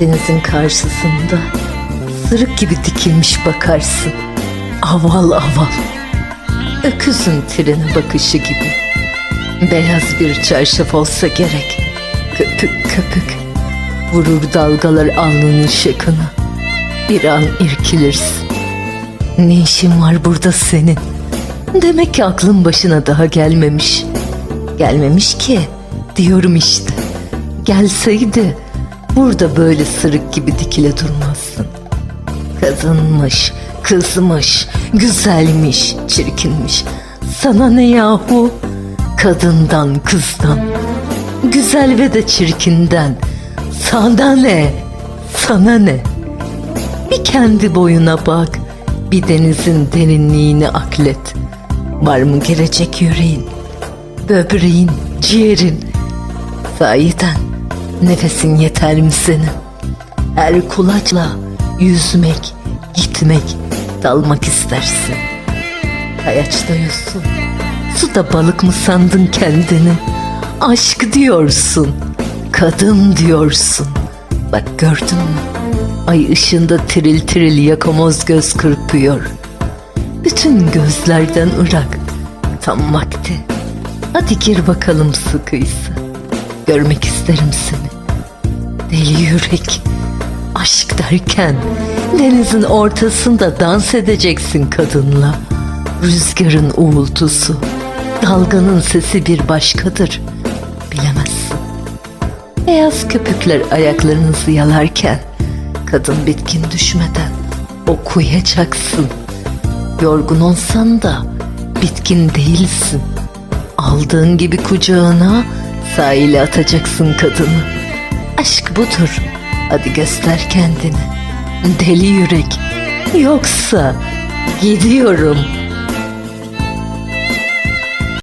Denizin karşısında sırık gibi dikilmiş bakarsın. Aval aval. Öküzün trene bakışı gibi. Beyaz bir çarşaf olsa gerek. Köpük köpük. Vurur dalgalar alnının şakına. Bir an irkilirsin. Ne işin var burada senin? Demek ki aklın başına daha gelmemiş. Gelmemiş ki diyorum işte. Gelseydi burada böyle sırık gibi dikile durmazsın. Kadınmış, kızmış, güzelmiş, çirkinmiş. Sana ne yahu? Kadından, kızdan. Güzel ve de çirkinden. Sana ne? Sana ne? Bir kendi boyuna bak. Bir denizin derinliğini aklet. Var mı gelecek yüreğin? Böbreğin, ciğerin. Sahiden nefesin yeter mi senin? Her kulaçla yüzmek, gitmek, dalmak istersin. Kayaçta yosun, suda balık mı sandın kendini? Aşk diyorsun, kadın diyorsun. Bak gördün mü? Ay ışığında tiril tiril yakamoz göz kırpıyor. Bütün gözlerden ırak. Tam vakti. Hadi gir bakalım sıkıysa. Görmek isterim seni. Deli yürek. Aşk derken denizin ortasında dans edeceksin kadınla. Rüzgarın uğultusu, dalganın sesi bir başkadır. Bilemezsin. Beyaz köpükler ayaklarınızı yalarken kadın bitkin düşmeden okuyacaksın. Yorgun olsan da bitkin değilsin. Aldığın gibi kucağına sahile atacaksın kadını. Aşk budur. Hadi göster kendini. Deli yürek. Yoksa gidiyorum.